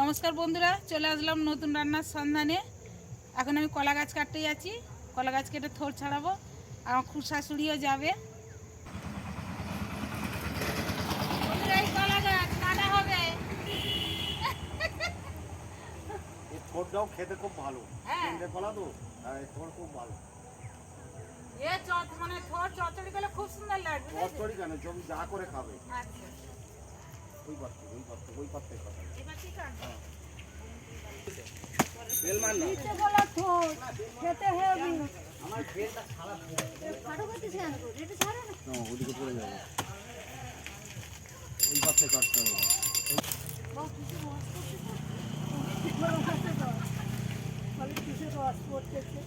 নমস্কার বন্ধুরা চলে আসলাম নতুন রান্নার সন্ধানে। এখন আমি কলা গাছ কাটতে যাচ্ছি। কলা গাছ কেটে থোর ছাড়াবো। আমার খুব শাশুড়িও যাবে। থোরটাও খেতে খুব ভালো। হ্যাঁ। তিনটে কলা তো থোর খুব ভালো। এ চট মানে থোর চচ্চড়ি করলে খুব সুন্দর লাগবে? কেন? যা করে খাবে। আচ্ছা। ওই পাত্রে ওই পাত্রে ওই পাত্রে কথা। এবার ঠিক আছে বেল মার না। খেতে হেবি। আমার বেলটা খারাপ ফাটো করতে চান এটা ছাড়ে না। না ওদিকে পড়ে যাবে। ওই পাত্রে কাটতে হবে। বাবা কিছু রস করতে কিছু রস করতেছে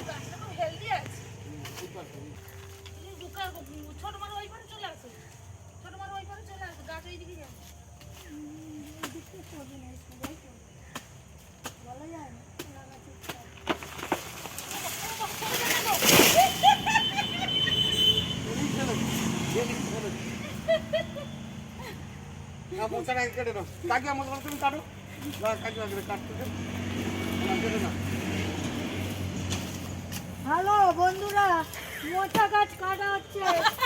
গাছটা খুব হেলদি আছে ওই পাত্রে তুমি ঢুকা- ছোট মারো ওই পারে চলে আসো ছোট মারো ওই পারে চলে আসো গাছ ওইদিকে যাবে এদিকটা করবে না সবাই করবে বলা যায় না লাগাতে না মোচাটা কেটে দাও কাকি আমার তুমি কাটো। না কাটতে কেটে না হ্যালো বন্ধুরা মোটা গাছ কাটা হচ্ছে।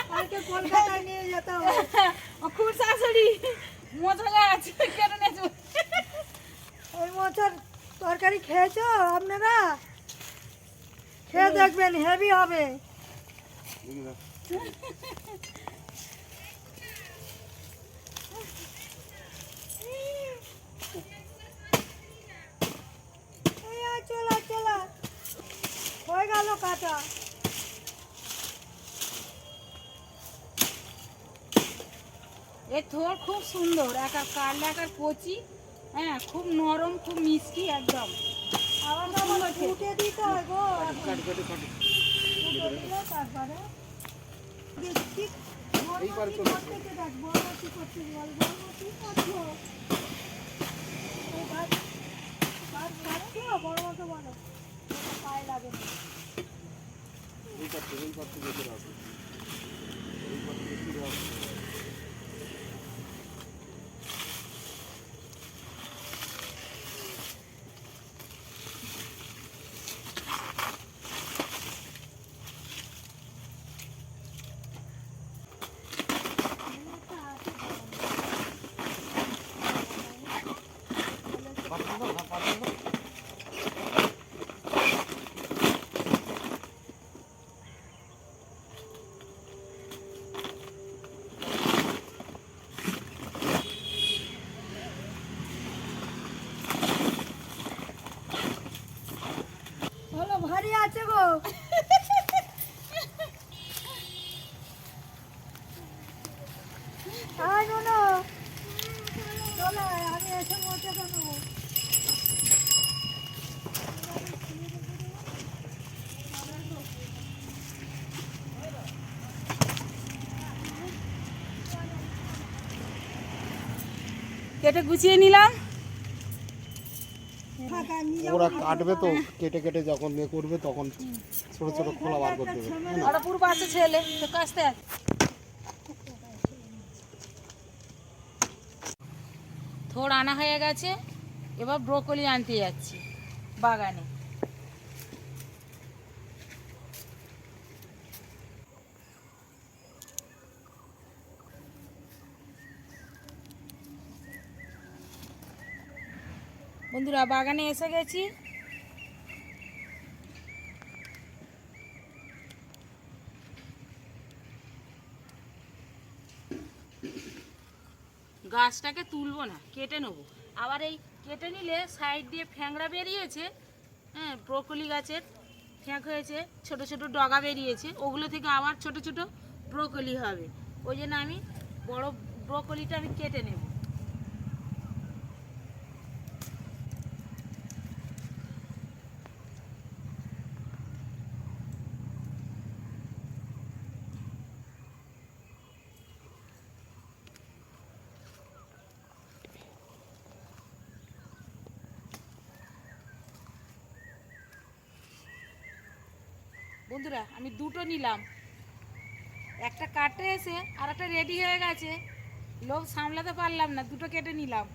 কালকে কলকাতায় নিয়ে যেতে হবে। খুব শাশুড়ি মজা গাছ কেটে নিয়েছো। ওই মোচার তরকারি খেয়েছো আপনারা? খেয়ে দেখবেন হেভি হবে দেখি দাও। এই আয়, চলা চলা গেল কাটা এ থোর খুব সুন্দর একা কাটলে একার কচি হ্যাঁ খুব নরম খুব মিষ্টি একদম। আবার ফুটে দিতে হয় গো। কাট কেটে কাটে ফুটে দিলে তারপরে দেখছি বড় মতো বলো। পায়ে লাগে না ওই পাত্রে ওই পাত্রে কেটে রাখো ওই পাত্রে কেটে রাখো পাত্রে দাও না পাত্রে দাও বলো ভারী আছে গো আয় নো চলো আমি এসে মোটে কেন কেটে গুছিয়ে নিলাম। ওরা কাটবে তো কেটে কেটে যখন ইয়ে করবে তখন ছোট ছোট খোলা বার করতে হবে ওরা পুরো আছে ছেলে তো কাস্তে। থোড় আনা হয়ে গেছে এবার ব্রোকলি আনতে যাচ্ছি বাগানে। বন্ধুরা, বাগানে এসে গেছি। গাছটাকে তুলবো না, কেটে নেব। আবার এই কেটে নিলে সাইড দিয়ে ফ্যাংড়া বেরিয়েছে হ্যাঁ ব্রোকলি গাছের ফ্যাঁক হয়েছে, ছোট ছোট ডগা বেরিয়েছে, ওগুলো থেকে আবার ছোট ছোট ব্রোকলি হবে। ওই জন্য আমি বড় ব্রোকলিটা আমি কেটে নেব বন্ধুরা আমি দুটো নিলাম। একটা কাটতে এসে আর একটা রেডি হয়ে গেছে। লোভ সামলাতে পারলাম না, দুটো কেটে নিলাম।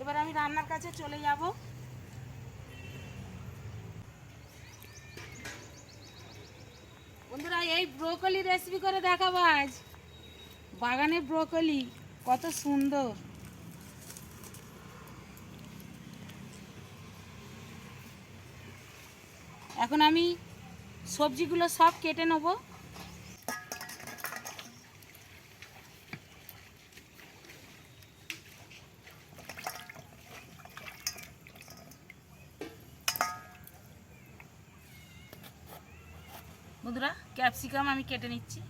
এবার আমি রান্নার কাছে চলে যাব। বন্ধুরা, এই ব্রোকলি রেসিপি করে দেখাবো আজ। বাগানে ব্রোকলি কত সুন্দর। এখন আমি সবজিগুলো সব কেটে নেব। বন্ধুরা ক্যাপসিকাম আমি কেটে নিচ্ছি।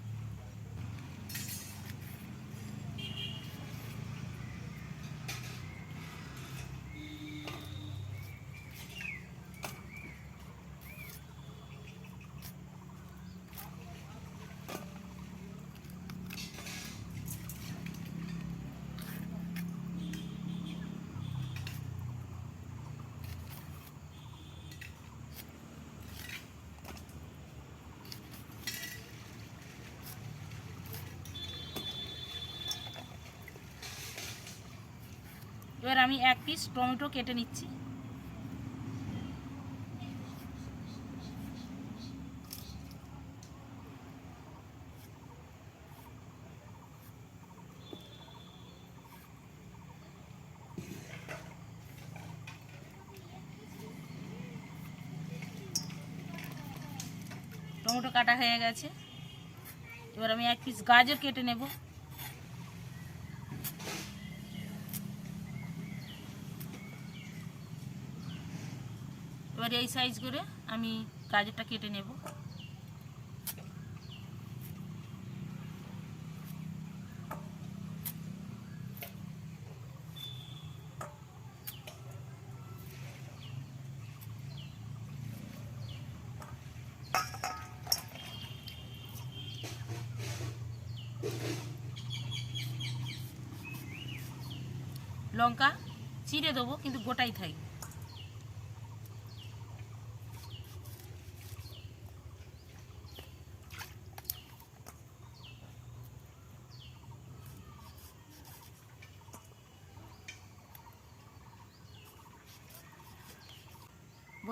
এবার আমি এক পিস টমেটো কেটে নিচ্ছি। টমেটো কাটা হয়ে গেছে। এবার আমি এক পিস গাজর কেটে নেব। এবার এই সাইজ করে আমি গাজরটা কেটে নেব। লঙ্কা চিড়ে দেবো কিন্তু গোটাই থাকবে।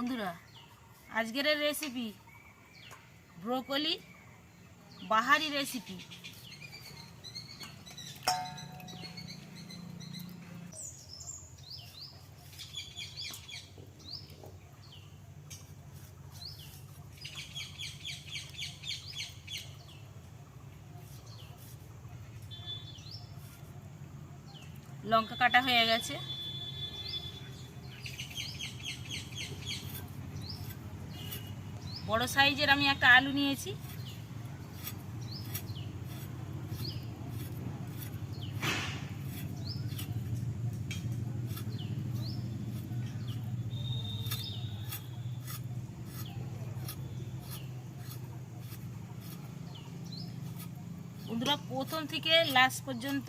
বন্ধুরা আজকের রেসিপি ব্রোকলি বাহারি রেসিপি লঙ্কা কাটা হয়ে গেছে। বড় সাইজের আমি একটা আলু নিয়েছি। বন্ধুরা, প্রথম থেকে লাস্ট পর্যন্ত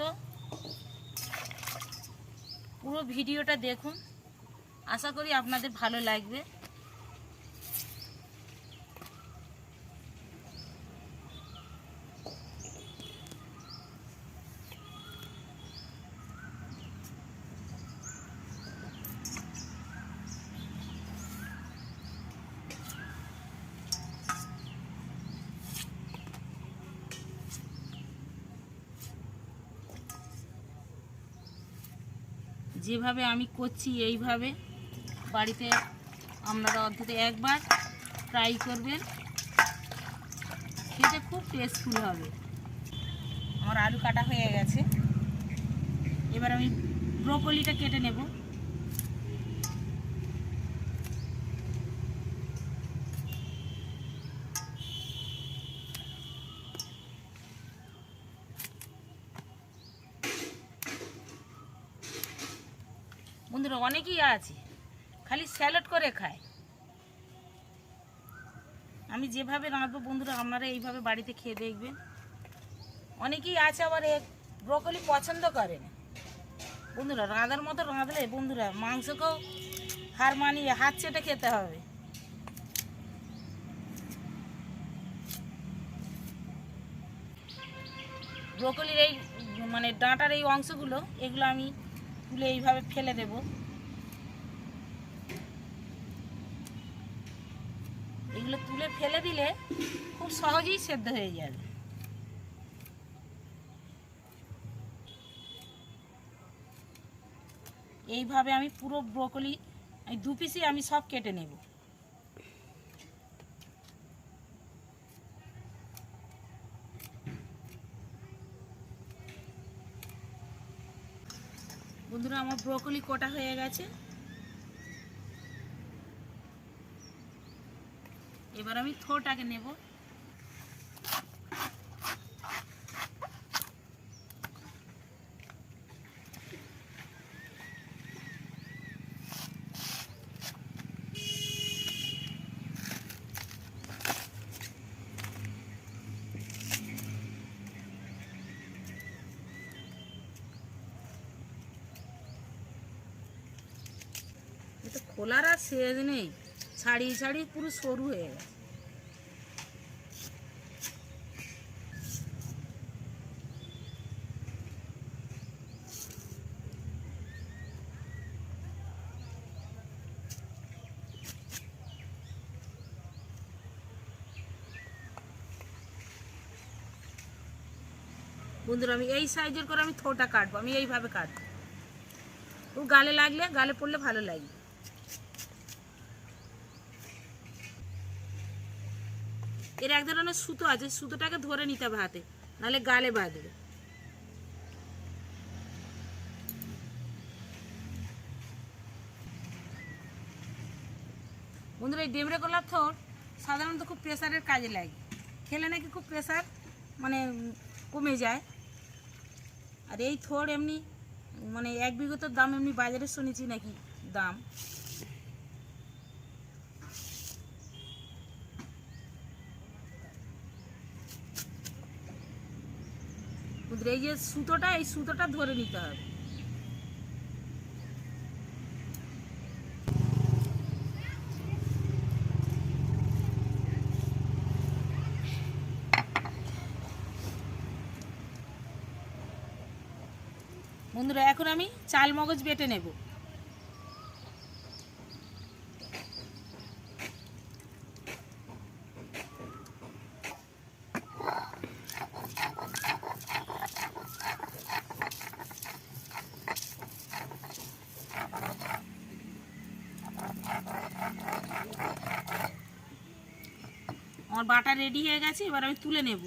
পুরো ভিডিওটা দেখুন। আশা করি আপনাদের ভালো লাগবে। যেভাবে আমি করছি এইভাবে বাড়িতে আপনারা অন্তত একবার ট্রাই করবেন। খেতে খুব টেস্টফুল হবে। আমার আলু কাটা হয়ে গেছে। এবার আমি ব্রোকলিটা কেটে নেব। বন্ধুর অনেকেই আছে। খালি স্যালাড করে খায়। আমি যেভাবে রাঁধবো বন্ধুরা, আপনারা এইভাবে বাড়িতে খেয়ে দেখবেন। অনেকেই আছে আবার ব্রকলি পছন্দ করে বন্ধুরা, রাঁধার মতো রাঁধলে বন্ধুরা মাংসকেও হার মানিয়ে হাত চেটে খেতে হবে। ব্রকলির এই মানে ডাঁটার এই অংশগুলো, এগুলো আমি তুলে এইভাবে ফেলে দেবো। দিলে খুব সহজেই সেদ্ধ হয়ে যাবে। এইভাবে আমি পুরো ব্রোকলি দু পিসই আমি সব কেটে নেব। বন্ধুরা, আমার ব্রোকলি কোটা হয়ে গেছে। এবার আমি থোটাকে নেব। খোলার আর শেষ নেই। ছাড়িয়ে ছাড়িয়ে পুরো সরু হয়ে গেছে। বন্ধুরা, আমি এই সাইজের করে আমি থোটা কাটবো, আমি এইভাবে কাটবো। ও গালে লাগলে, গালে পড়লে ভালো লাগবে। এর এক ধরনের সুতো আছে, সুতোটাকে ধরে নিতে হবে হাতে, নাহলে গালে বাঁধবে। বন্ধুরা, এই ডেমরে গোলাপ থোর সাধারণত খুব প্রেসারের কাজে লাগে। খেলে নাকি খুব প্রেসার মানে কমে যায়। আর এই থোর এমনি মানে এক বিঘতের দাম এমনি বাজারে শুনেছি নাকি দাম। বন্ধুরা, এই যে সুতোটা এই সুতোটা ধরে নিতে হবে। বন্ধুরা এখন আমি চাল মগজ বেটে নেব। আমার বাটা রেডি হয়ে গেছে এবার আমি তুলে নেব।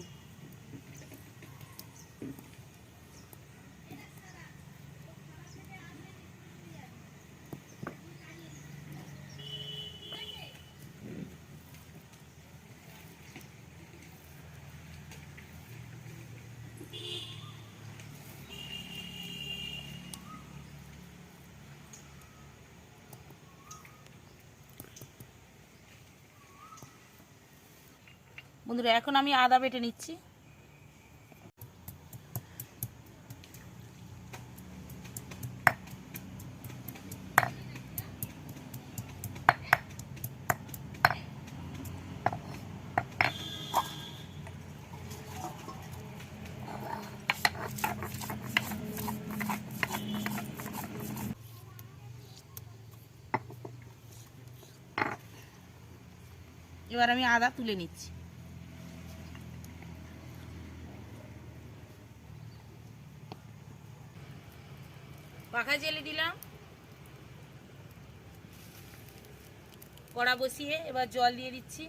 বন্ধুরা এখন আমি আদা বেটে নিচ্ছি। এবার আমি আদা তুলে নিচ্ছি। পাখা জেলে দিলাম। কড়া বসিয়ে এবার জল দিয়ে দিচ্ছি।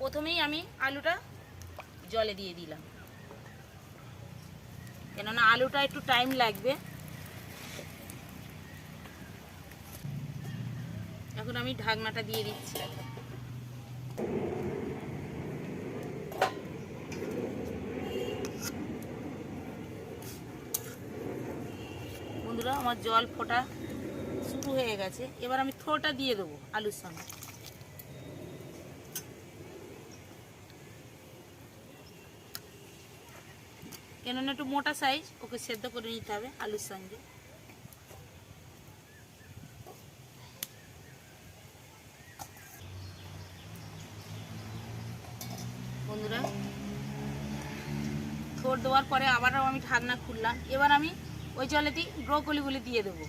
প্রথমেই আমি আলুটা জলে দিয়ে দিলাম। কেননা আলুটা একটু টাইম লাগবে। এখন আমি ঢাকনাটা দিয়ে দিচ্ছি। বন্ধুরা, আমার জল ফোটা শুরু হয়ে গেছে। এবার আমি থোটা দিয়ে দেবো আলুর সঙ্গে। কেননা একটু মোটা সাইজ ওকে সেদ্ধ করে নিতে হবে আলুর সঙ্গে। বন্ধুরা, থোর দেওয়ার পরে আবারও আমি ঢাকনা খুললাম। এবার আমি ওই জলেতেই ব্রোকলিগুলি দিয়ে দেবো।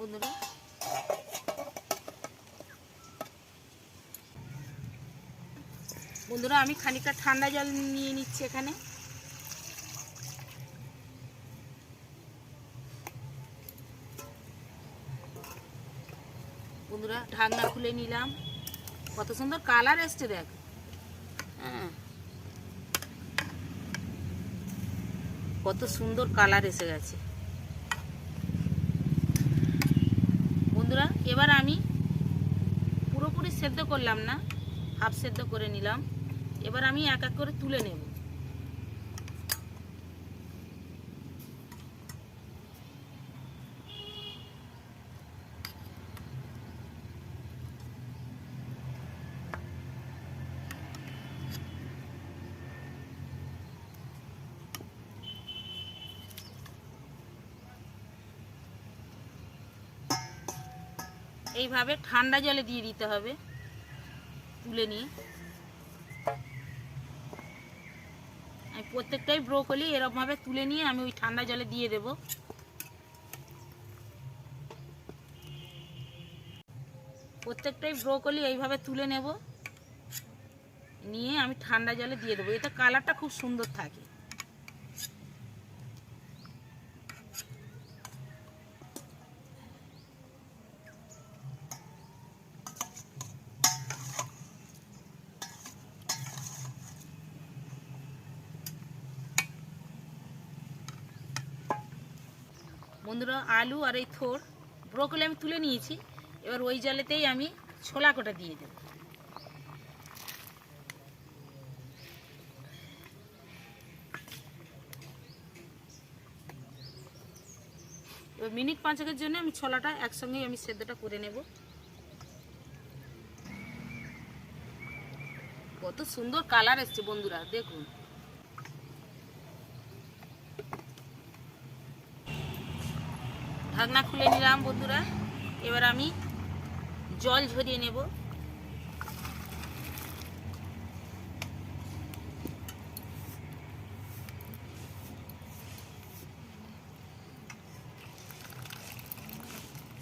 বন্ধুরা। বন্ধুরা, আমি খানিকটা ঠান্ডা জল নিয়ে নিচ্ছি এখানে। বন্ধুরা, ঢাকনা খুলে নিলাম। কত সুন্দর কালার এসছে, দেখ। হ্যাঁ। কত সুন্দর কালার এসে গেছে। বন্ধুরা, এবার আমি পুরোপুরি সেদ্ধ করলাম না হাফ সেদ্ধ করে নিলাম। এবার আমি এক এক করে তুলে নেব। এইভাবে ঠান্ডা জলে দিয়ে দিতে হবে। তুলে নিয়ে। আমি প্রত্যেকটাই ব্রোকলি এরকমভাবে তুলে নিয়ে আমি ওই ঠান্ডা জলে দিয়ে দেব। প্রত্যেকটাই ব্রোকলি এইভাবে তুলে নেব। নিয়ে আমি ঠান্ডা জলে দিয়ে দেবো। এতে কালারটা খুব সুন্দর থাকে। বন্ধুরা, আলু আর এই থোর ব্রোকলি আমি তুলে নিয়েছি। এবার ওই জলেতেই আমি ছোলা কোটা দিয়ে দেব। এবার মিনিট পাঁচেকের জন্য আমি ছোলাটা একসঙ্গেই আমি সেদ্ধটা করে নেব। কত সুন্দর কালার এসছে বন্ধুরা, দেখুন। ঢাকনা খুলে নিলাম বন্ধুরা। এবার আমি জল ঝরিয়ে নেব।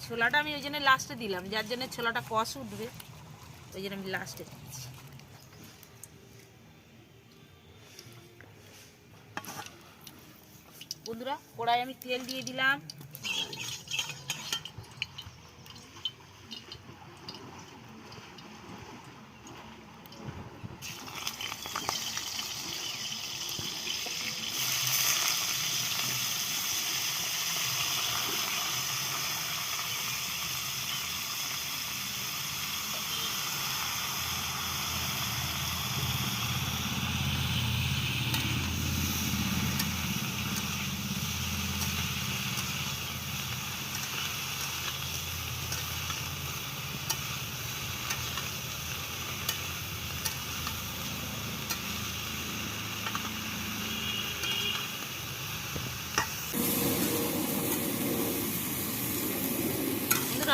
ছোলাটা আমি ওই জন্য লাস্টে দিলাম, যার জন্য ছোলাটা কষ উঠবে, ওই জন্য আমি লাস্টে দিচ্ছি। বন্ধুরা কড়াই আমি তেল দিয়ে দিলাম।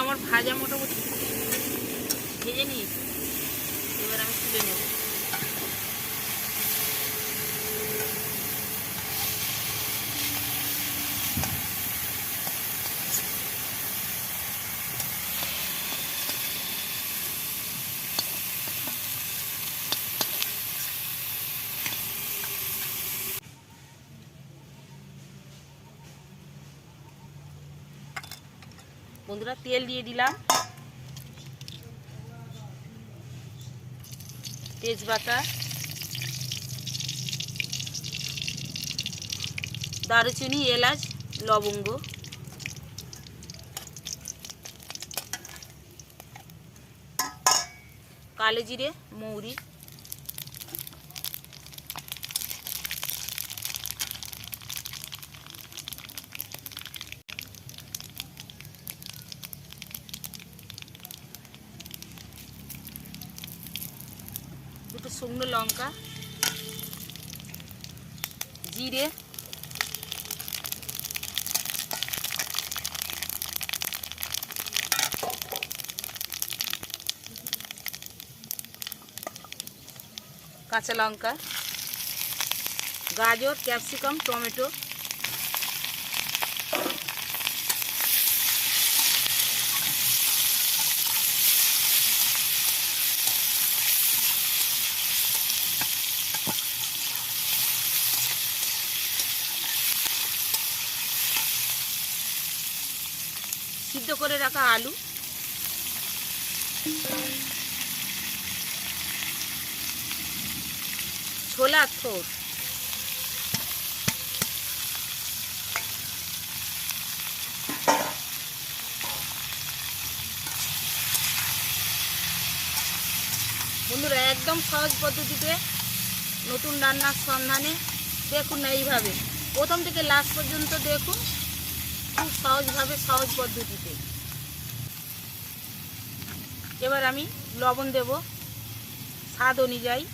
আমার ভাজা মোটামুটি বন্ধুরা তেল দিয়ে দিলাম। তেজপাতা দারুচিনি এলাচ লবঙ্গ। কালো জিরে মৌরি। লঙ্কা জিরে কাঁচা লঙ্কা গাজর ক্যাপসিকাম টমেটো সিদ্ধ করে রাখা আলু। ছোলার থোড় বন্ধুরা, একদম সহজ পদ্ধতিতে নতুন রান্নার সন্ধানে দেখুন না এইভাবে। প্রথম থেকে লাস্ট পর্যন্ত দেখুন। খুব সহজভাবে, সহজ পদ্ধতিতে। এবার আমি লবণ দেব। স্বাদ অনুযায়ী।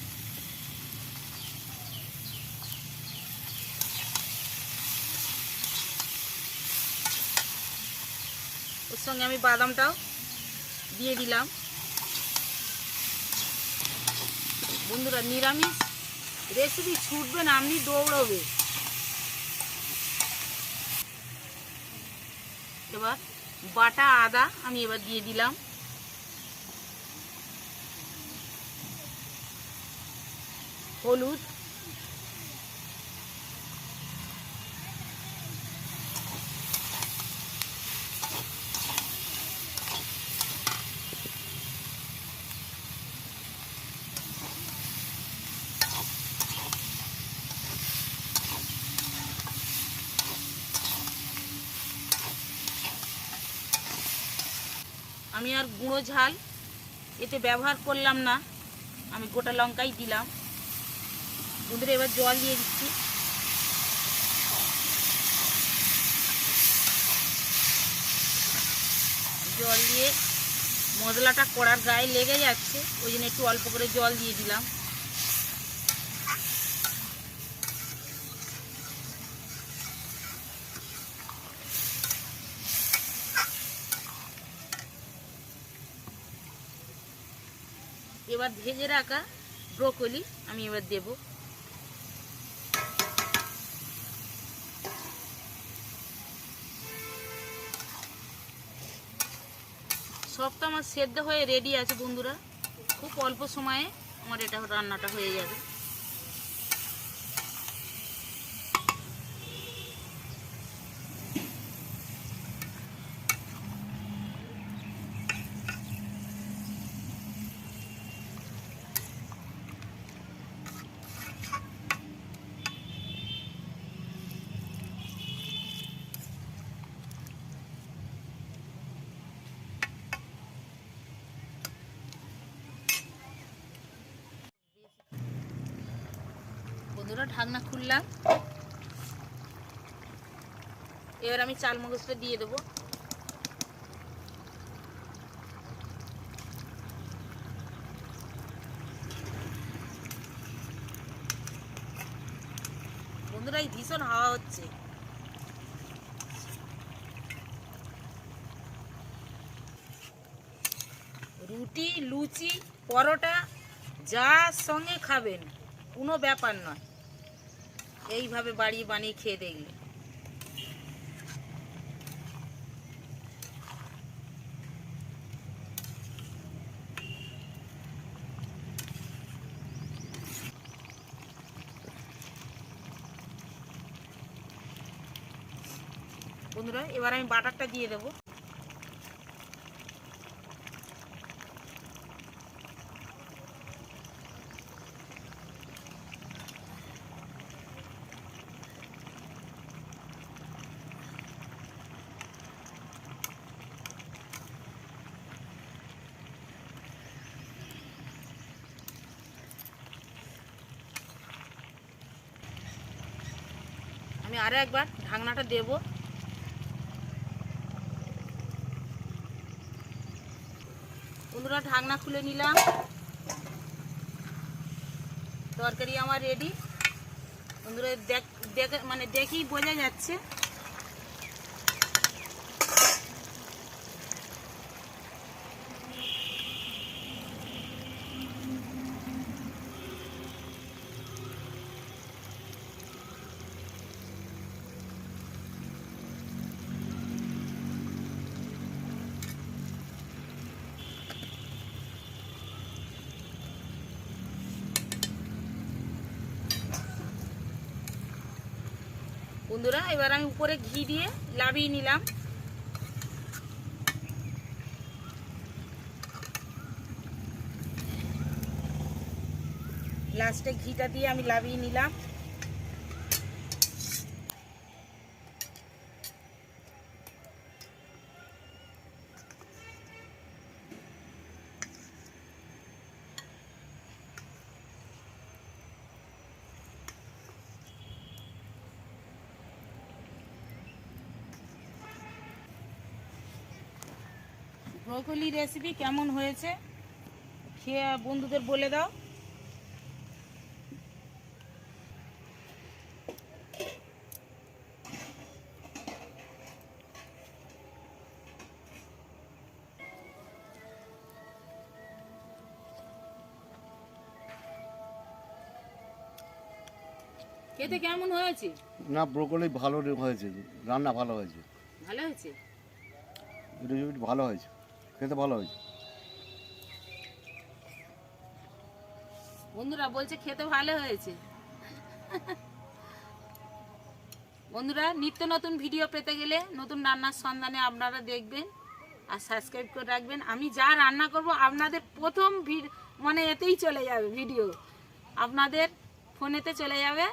ওর সঙ্গে আমি বাদামটাও দিয়ে দিলাম। বন্ধুরা, নিরামিষ রেসিপি ছুটবে না, আপনি দৌড়বে। এবার বাটা আদা আমি এবার দিয়ে দিলাম। হলুদ। আমি আর গুঁড়ো ঝাল এতে ব্যবহার করলাম না। আমি গোটা লঙ্কাই দিলাম। বন্ধুরা এবার জল দিয়ে দিচ্ছি। জল দিয়ে মশলাটা কড়ার গায়ে লেগে যাচ্ছে, ওই জন্য একটু অল্প করে জল দিয়ে দিলাম। এবার ভেজে রাখা ব্রোকলি আমি এবার দেব। সব তো আমার সেদ্ধ হয়ে রেডি আছে বন্ধুরা। খুব অল্প সময়ে আমার এটা রান্নাটা হয়ে যাবে। বন্ধুরা ঢাকনা খুললাম। এবার আমি চাল মগজটা দিয়ে দেবো। বন্ধুরা, এই ভীষণ হাওয়া হচ্ছে। রুটি, লুচি, পরোটা, যার সঙ্গে খাবেন, কোনো ব্যাপার নয়। এইভাবে বাড়ি বানিয়ে খেয়ে দেখলে বন্ধুরা এবার আমি বাটারটা দিয়ে দেবো। আরও একবার ঢাকনাটা দেব। বন্ধুরা, ঢাকনা খুলে নিলাম। তরকারি আমার রেডি বন্ধুরা, দেখ দেখে মানে দেখেই বোঝা যাচ্ছে। বন্ধুরা এবার আমি উপরে ঘি দিয়ে লাভিয়ে নিলাম। লাস্টে ঘিটা দিয়ে আমি লাভিয়ে নিলাম। ব্রোকলি রেসিপি কেমন হয়েছে খেয়ে বন্ধুদের বলে দাও। খেতে কেমন হয়েছে? না ব্রোকলি ভালো হয়েছে রান্না ভালো হয়েছে। ভালো হয়েছে? ভালো হয়েছে। খেতে ভালো হয়েছে। বন্ধুরা বলছে খেতে ভালো হয়েছে। বন্ধুরা নিত্য নতুন ভিডিও পেতে গেলে নতুন রান্নার সন্ধানে আপনারা দেখবেন আর সাবস্ক্রাইব করে রাখবেন। আমি যা রান্না করব আপনাদের প্রথম মানে এতেই চলে যাবে ভিডিও। আপনাদের ফোনেতে চলে যাবে,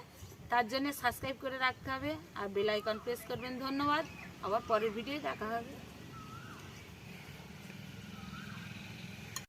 তার জন্য সাবস্ক্রাইব করে রাখতে হবে আর বেল আইকন প্রেস করবেন। ধন্যবাদ। আবার পরের ভিডিও দেখা হবে।